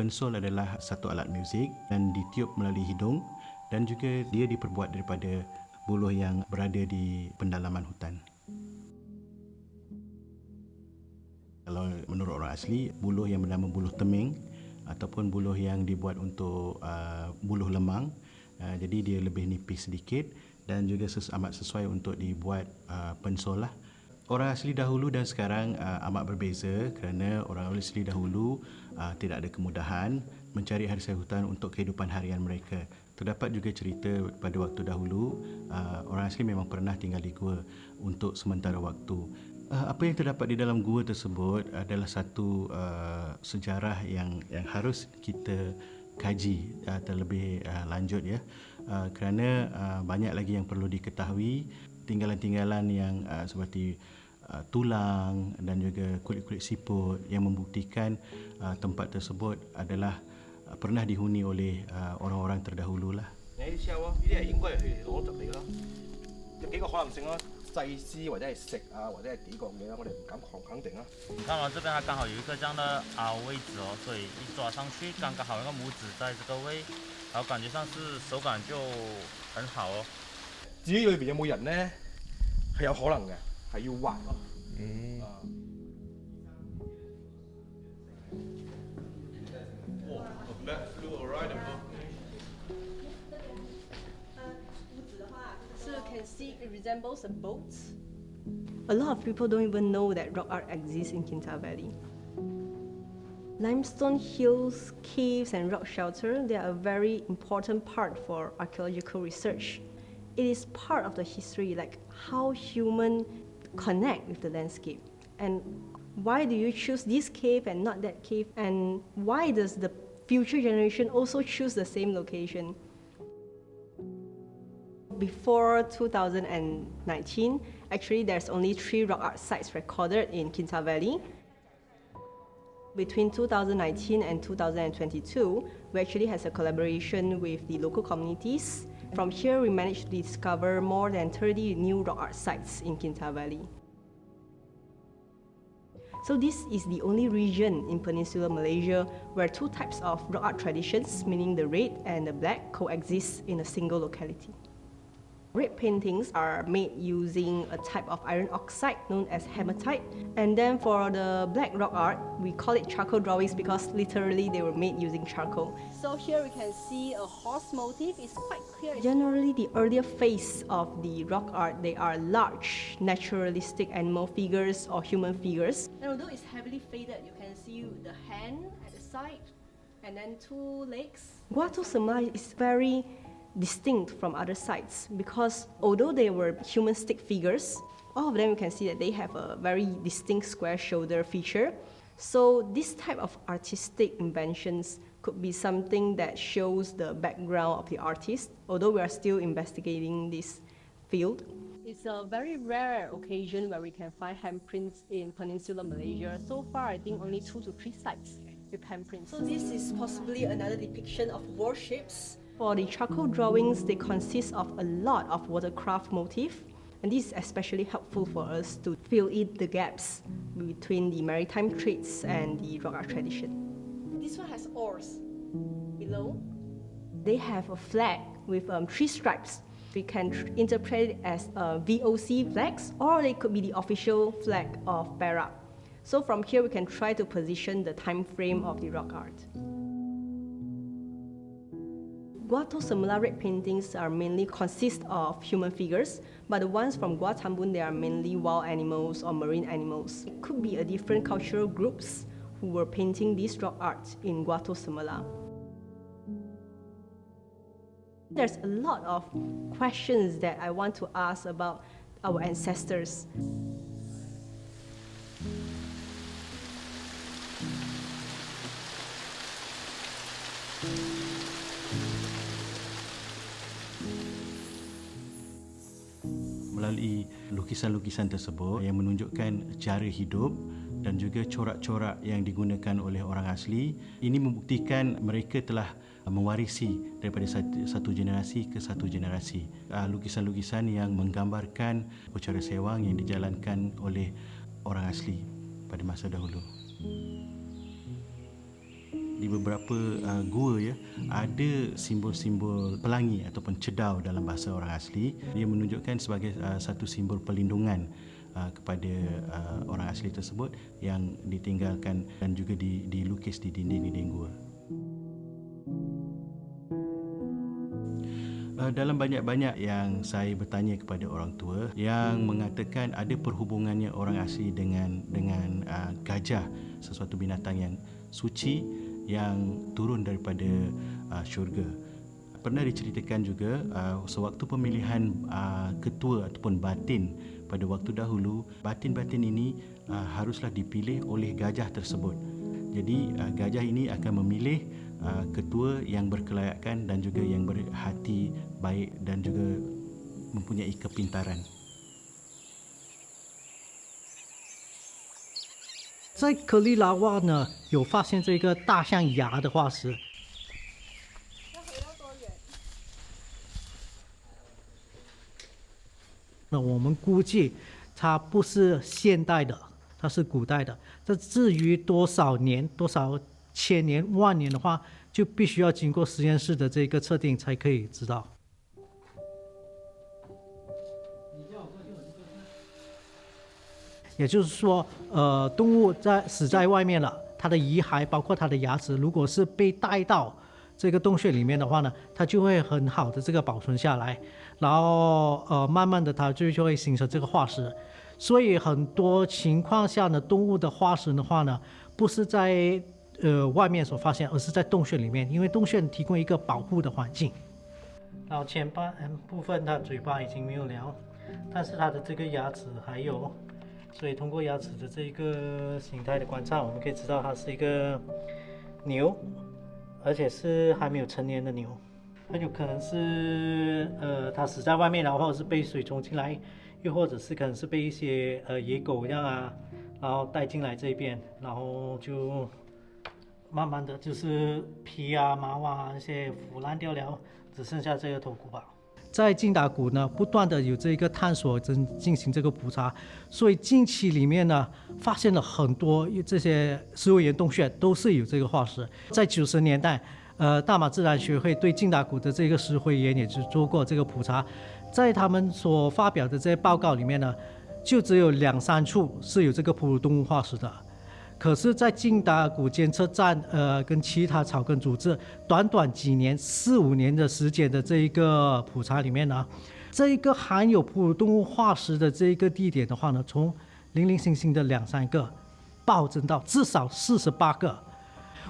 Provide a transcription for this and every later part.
Pensol adalah satu alat muzik dan ditiup melalui hidung dan juga dia diperbuat daripada buluh yang berada di pendalaman hutan. Kalau menurut orang asli, buluh yang bernama buluh teming ataupun buluh yang dibuat untuk uh, buluh lemang, uh, jadi dia lebih nipis sedikit dan juga ses- amat sesuai untuk dibuat uh, pensol lah. Orang asli dahulu dan sekarang uh, amat berbeza kerana orang asli dahulu uh, tidak ada kemudahan mencari hasil hutan untuk kehidupan harian mereka. Terdapat juga cerita pada waktu dahulu uh, orang asli memang pernah tinggal di gua untuk sementara waktu. Uh, apa yang terdapat di dalam gua tersebut adalah satu uh, sejarah yang yang harus kita kaji uh, terlebih uh, lanjut ya uh, kerana uh, banyak lagi yang perlu diketahui tinggalan-tinggalan yang uh, seperti uh, tulang dan juga kulit-kulit siput yang membuktikan uh, tempat tersebut adalah uh, pernah dihuni oleh uh, orang-orang terdahulu lah. 你試下喎，呢啲係應該係佢哋攞嚟㗎咯。有幾個可能性咯，祭祀或者係食啊，或者係幾個嘢啦，我哋唔敢肯肯定啊。你看嘛，这边它刚好有一个这样的凹位置哦，所以一抓上去，刚刚好那个拇指在这个位，然后感觉上是手感就很好哦。至於裏邊有冇人咧，係有可能嘅，系要挖咯。嗯。So you can see it resembles a boat. A lot of people don't even know that rock art exists in Kinta Valley. Limestone hills, caves, and rock shelter, they are a very important part for archaeological research. It is part of the history, like how human connect with the landscape. And why do you choose this cave and not that cave? And why does the future generation also choose the same location? before 2019, actually there's only three rock art sites recorded in Kinta Valley. Between 2019 and 2022, we actually has a collaboration with the local communities. From here, we managed to discover more than 30 new rock art sites in Kinta Valley. So this is the only region in Peninsular Malaysia where two types of rock art traditions, meaning the red and the black, coexist in a single locality. Red paintings are made using a type of iron oxide known as hematite. And then for the black rock art, we call it charcoal drawings because literally they were made using charcoal. So here we can see a horse motif. It's quite clear. Generally, the earlier phase of the rock art, they are large, naturalistic animal figures or human figures. And although it's heavily faded, you can see the hand at the side and then two legs. Guato is very distinct from other sites because although they were human stick figures, all of them you can see that they have a very distinct square shoulder feature. So this type of artistic inventions could be something that shows the background of the artist, although we are still investigating this field. It's a very rare occasion where we can find handprints in Peninsular Malaysia. So far, I think only two to three sites with handprints. So this is possibly another depiction of warships for the charcoal drawings, they consist of a lot of watercraft motif, and this is especially helpful for us to fill in the gaps between the maritime traits and the rock art tradition. This one has oars below. They have a flag with um, three stripes. We can tr- interpret it as uh, VOC flags, or they could be the official flag of Perak. So from here, we can try to position the time frame of the rock art. Guato red paintings are mainly consist of human figures, but the ones from Gua Tambun, they are mainly wild animals or marine animals. It could be a different cultural groups who were painting this rock art in Guato. There's a lot of questions that I want to ask about our ancestors. Melalui lukisan-lukisan tersebut yang menunjukkan cara hidup dan juga corak-corak yang digunakan oleh orang asli ini membuktikan mereka telah mewarisi daripada satu, generasi ke satu generasi Ah, lukisan-lukisan yang menggambarkan ucara sewang yang dijalankan oleh orang asli pada masa dahulu. Di beberapa uh, gua ya ada simbol-simbol pelangi ataupun cedau dalam bahasa orang asli dia menunjukkan sebagai uh, satu simbol perlindungan uh, kepada uh, orang asli tersebut yang ditinggalkan dan juga di, dilukis di dinding-dinding gua. Uh, dalam banyak-banyak yang saya bertanya kepada orang tua yang mengatakan ada perhubungannya orang asli dengan dengan uh, gajah sesuatu binatang yang suci yang turun daripada uh, syurga. Pernah diceritakan juga uh, sewaktu pemilihan uh, ketua ataupun batin pada waktu dahulu batin-batin ini uh, haruslah dipilih oleh gajah tersebut. Jadi uh, gajah ini akan memilih uh, ketua yang berkelayakan dan juga yang berhati baik dan juga mempunyai kepintaran. 在科利拉瓦呢，有发现这个大象牙的化石。那我们估计它不是现代的，它是古代的。这至于多少年、多少千年、万年的话，就必须要经过实验室的这个测定才可以知道。也就是说，呃，动物在死在外面了，它的遗骸包括它的牙齿，如果是被带到这个洞穴里面的话呢，它就会很好的这个保存下来，然后呃，慢慢的它就就会形成这个化石。所以很多情况下呢，动物的化石的话呢，不是在呃外面所发现，而是在洞穴里面，因为洞穴提供一个保护的环境。然后前半部分它嘴巴已经没有了，但是它的这个牙齿还有。所以通过牙齿的这一个形态的观察，我们可以知道它是一个牛，而且是还没有成年的牛。很有可能是呃它死在外面，然后或者是被水冲进来，又或者是可能是被一些呃野狗这样啊，然后带进来这边，然后就慢慢的就是皮啊毛啊那些腐烂掉了，只剩下这个头骨吧。在金达谷呢，不断的有这个探索进进行这个普查，所以近期里面呢，发现了很多这些石灰岩洞穴都是有这个化石。在九十年代，呃，大马自然学会对金达谷的这个石灰岩也是做过这个普查，在他们所发表的这些报告里面呢，就只有两三处是有这个哺乳动物化石的。可是，在晋达谷监测站，呃，跟其他草根组织，短短几年、四五年的时间的这一个普查里面呢，这一个含有哺乳动物化石的这一个地点的话呢，从零零星星的两三个，暴增到至少四十八个。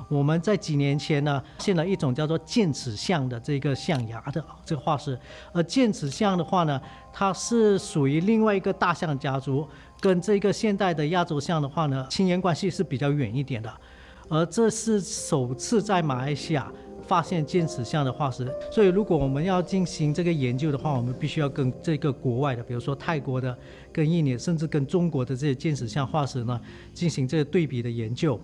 我们在几年前呢，现了一种叫做剑齿象的这个象牙的这个化石，而剑齿象的话呢，它是属于另外一个大象家族。跟这个现代的亚洲象的话呢，亲缘关系是比较远一点的，而这是首次在马来西亚发现剑齿象的化石，所以如果我们要进行这个研究的话，我们必须要跟这个国外的，比如说泰国的、跟印尼，甚至跟中国的这些剑齿象化石呢，进行这个对比的研究。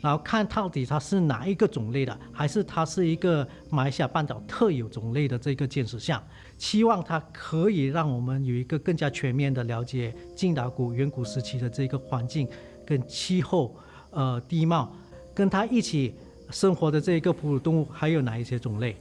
然后看到底它是哪一个种类的，还是它是一个马来西亚半岛特有种类的这个剑齿象，期望它可以让我们有一个更加全面的了解金达古远古时期的这个环境跟气候，呃，地貌，跟它一起生活的这一个哺乳动物还有哪一些种类。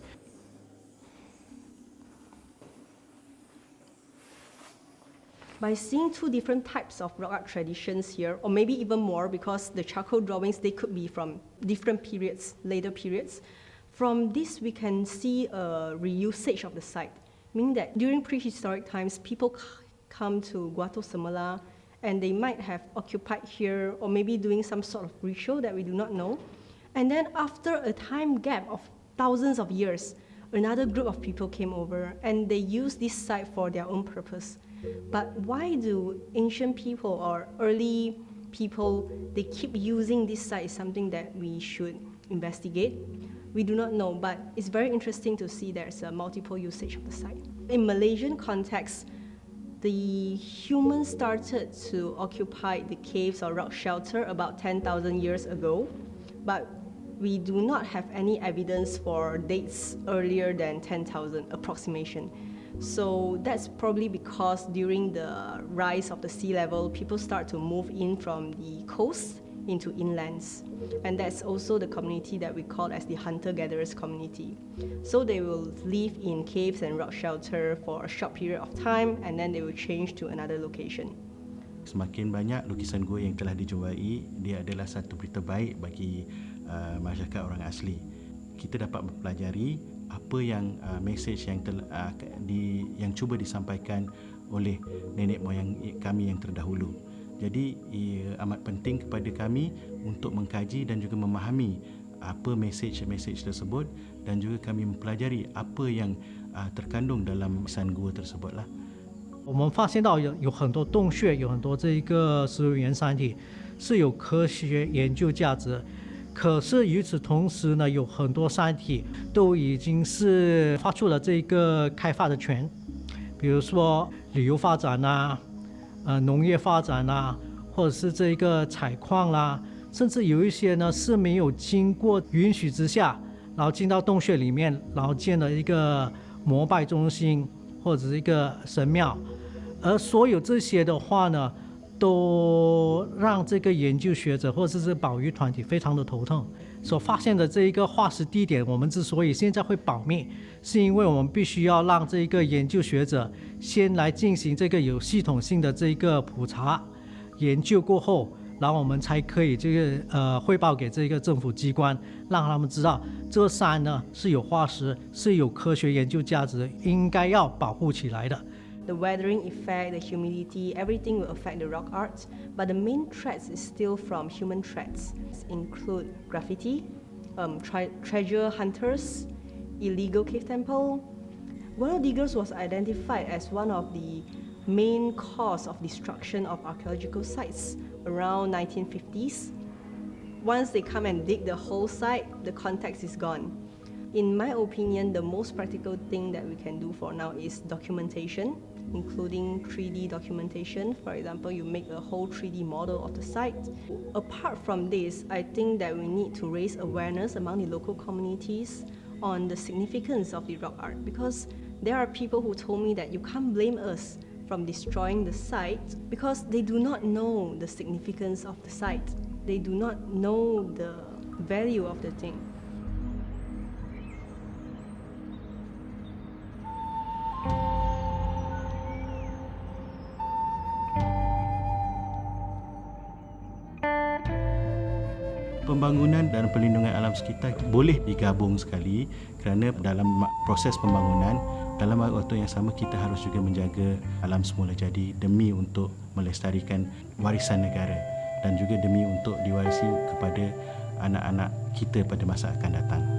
By seeing two different types of rock art traditions here, or maybe even more because the charcoal drawings, they could be from different periods, later periods. From this, we can see a reusage of the site, meaning that during prehistoric times, people come to Guato Semela and they might have occupied here or maybe doing some sort of ritual that we do not know. And then after a time gap of thousands of years, another group of people came over and they used this site for their own purpose. But why do ancient people or early people they keep using this site is something that we should investigate. We do not know, but it's very interesting to see there's a multiple usage of the site. In Malaysian context, the humans started to occupy the caves or rock shelter about 10,000 years ago, but we do not have any evidence for dates earlier than 10,000 approximation. So that's probably because during the rise of the sea level, people start to move in from the coast into inlands. And that's also the community that we call as the hunter-gatherers community. So they will live in caves and rock shelter for a short period of time and then they will change to another location. Semakin banyak lukisan gua yang telah dijumpai, dia adalah satu berita baik bagi uh, masyarakat orang asli. Kita dapat mempelajari apa yang uh, message yang tel, uh, di yang cuba disampaikan oleh nenek moyang kami yang terdahulu. Jadi ia amat penting kepada kami untuk mengkaji dan juga memahami apa message-message tersebut dan juga kami mempelajari apa yang uh, terkandung dalam lukisan gua tersebutlah. 我们发现到有有很多洞穴，有很多这一个石灰岩山体是有科学研究价值。 可是与此同时呢，有很多山体都已经是发出了这个开发的权，比如说旅游发展啦、呃农业发展啦，或者是这一个采矿啦，甚至有一些呢是没有经过允许之下，然后进到洞穴里面，然后建了一个膜拜中心或者是一个神庙。而所有这些的话呢，都让这个研究学者或者是保育团体非常的头疼。所发现的这一个化石地点，我们之所以现在会保密，是因为我们必须要让这一个研究学者先来进行这个有系统性的这一个普查研究过后，然后我们才可以这个呃汇报给这个政府机关，让他们知道这山呢是有化石，是有科学研究价值，应该要保护起来的。The weathering effect, the humidity, everything will affect the rock art, but the main threats is still from human threats. Include graffiti, um, tre- treasure hunters, illegal cave temple. Well diggers was identified as one of the main cause of destruction of archaeological sites around 1950s. Once they come and dig the whole site, the context is gone. In my opinion, the most practical thing that we can do for now is documentation, including 3D documentation. For example, you make a whole 3D model of the site. Apart from this, I think that we need to raise awareness among the local communities on the significance of the rock art because there are people who told me that you can't blame us from destroying the site because they do not know the significance of the site. They do not know the value of the thing. Dan perlindungan alam sekitar boleh digabung sekali kerana dalam proses pembangunan dalam waktu yang sama kita harus juga menjaga alam semula jadi demi untuk melestarikan warisan negara dan juga demi untuk diwarisi kepada anak-anak kita pada masa akan datang.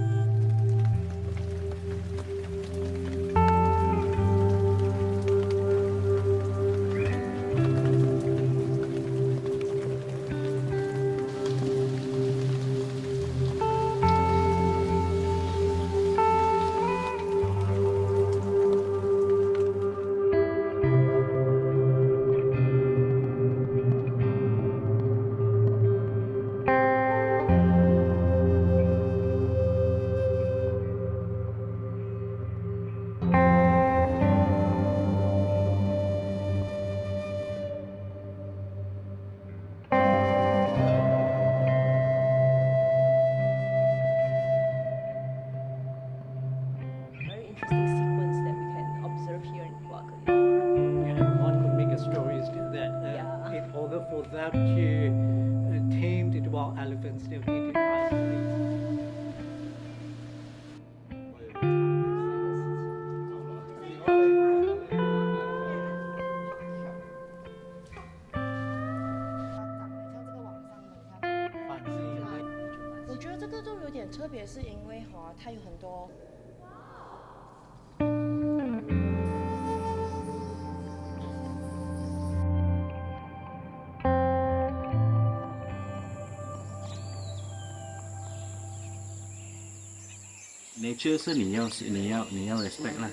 nature 是你要你要你要 respect 啦，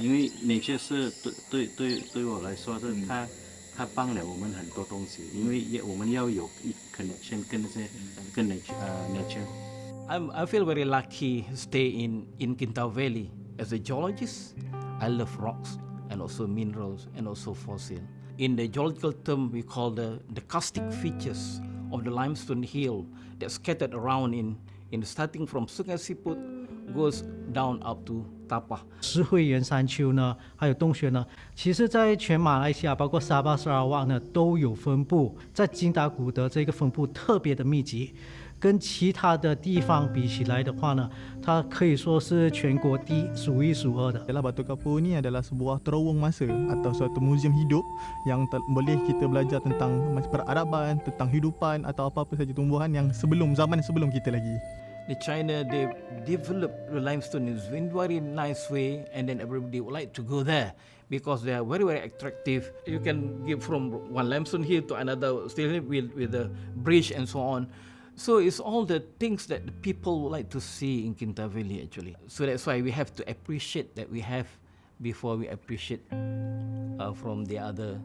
因为 nature 是对对对对我来说是它它帮了我们很多东西，因为也我们要有一 connection 跟那些跟 nature 呃 nature。 I'm, I feel very lucky to stay in, in Quintao Valley. As a geologist, I love rocks and also minerals and also fossil. In the geological term, we call the, the caustic features of the limestone hill that scattered around in, in starting from Sungai Siput goes down up to Tapa. 石灰岩山丘呢，还有洞穴呢，其实在全马来西亚，包括沙巴、沙拉瓦呢都有分布。在金达古德这个分布特别的密集，跟其他的地方比起来的话呢，它可以说是全国第一数一数二的。 Adalah Batu Kapur ni adalah sebuah terowong masa atau suatu muzium hidup yang te- boleh kita belajar tentang macam peradaban, tentang hidupan atau apa-apa saja tumbuhan yang sebelum zaman sebelum kita lagi. The China they developed the limestone in a very nice way, and then everybody would like to go there because they are very very attractive. You can get from one limestone hill to another, still with with the bridge and so on. So it's all the things that the people would like to see in Kinta Valley actually. So that's why we have to appreciate that we have before we appreciate uh, from the other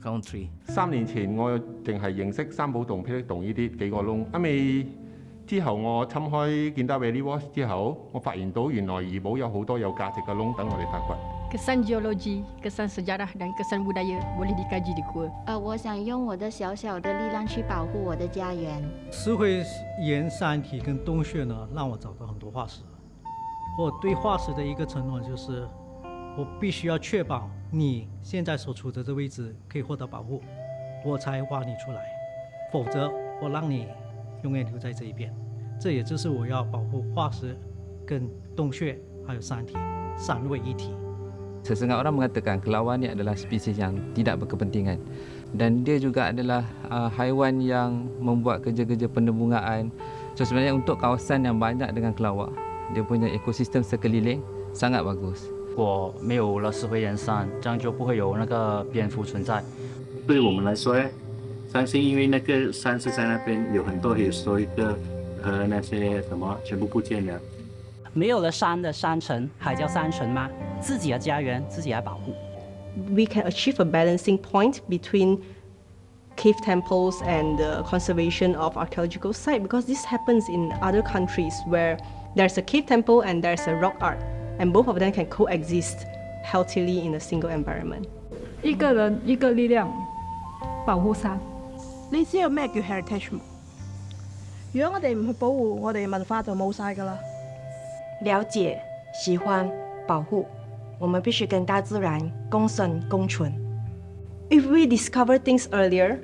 country. 三年前我净系认识三宝洞、霹雳洞呢啲几个窿，因为 之後我侵開建達 Valley Watch 之後，我發現到原來怡保有好多有價值嘅窿等我哋發掘。kesan geologi, kesan sejarah dan kesan budaya boleh dikaji di gua. 呃，我想用我的小小的力量去保护我的家园。石灰岩山体跟洞穴呢，让我找到很多化石。我对化石的一个承诺就是，我必须要确保你现在所处的这位置可以获得保护，我才挖你出来，否则我让你永远留在这一边。这也就是我要保护化石、跟洞穴还有山体三位一体。Sesetengah orang mengatakan kelawar ni adalah spesies yang tidak berkepentingan dan dia juga adalah uh, haiwan yang membuat kerja-kerja penembungaan. So sebenarnya untuk kawasan yang banyak dengan kelawar, dia punya ekosistem sekeliling sangat bagus. 如果没有了石灰岩山，这样就不会有那个蝙蝠存在。对我们来说，相信因为那个山是在那边，有很多 historical 和那些什么全部不见了。没有了山的山城还叫山城吗？自己的家园自己来保护。 we can achieve a balancing point between cave temples and the conservation of archaeological site because this happens in other countries where there's a cave temple and there's a rock art and both of them can coexist healthily in a single environment. 一个人一个力量保护山。 你知道咩叫 heritage 冇？如果我哋唔去保护，我哋文化就冇晒㗎啦。了解、喜欢、保护，我们必须跟大自然共生共存。 If we discover things earlier,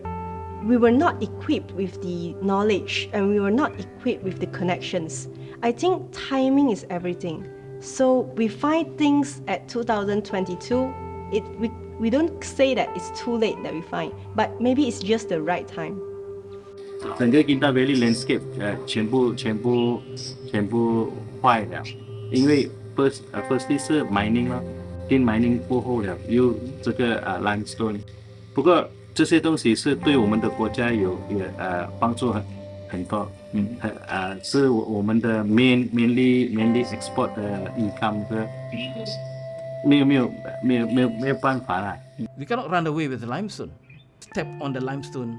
we were not equipped with the knowledge and we were not equipped with the connections. I think timing is everything. So we find things at 2022. It, we, we don't say that it's too late that we find, but maybe it's just the right time. 整个 Kinta Valley landscape 呃全部全部全部坏了，因为 first 呃 firstly 是 mining 咯，进 mining 过后了又这个呃 limestone，不过这些东西是对我们的国家有有呃帮助很很多，嗯呃呃是我我们的 main mainly mainly export 的 income 的， 没有没有没有没有没有办法啦。 We cannot run away with the limestone. Step on the limestone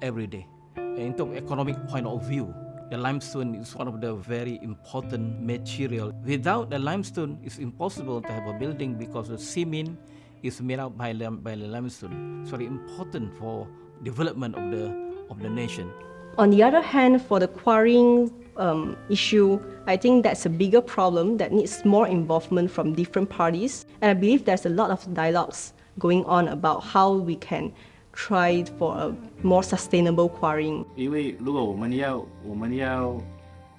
every day. And from economic point of view, the limestone is one of the very important material. Without the limestone, it's impossible to have a building because the cement is made up by, lim- by the limestone. It's very important for development of the of the nation. On the other hand, for the quarrying um, issue, I think that's a bigger problem that needs more involvement from different parties. And I believe there's a lot of dialogues going on about how we can try for a more sustainable quarrying. 因为如果我们要我们要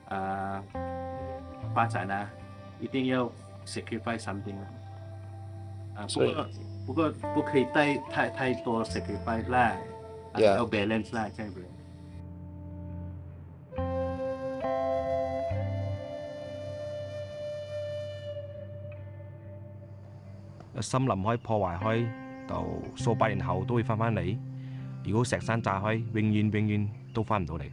呃发展啊，一定要 sacrifice something 啊。啊，不过不过不可以太太太多 sacrifice 啦，啊 Yeah. 要 balance 啦，这样子。 森林可以破壞開，就數百年後都會翻返嚟。如果石山炸開，永遠永遠都翻唔到嚟。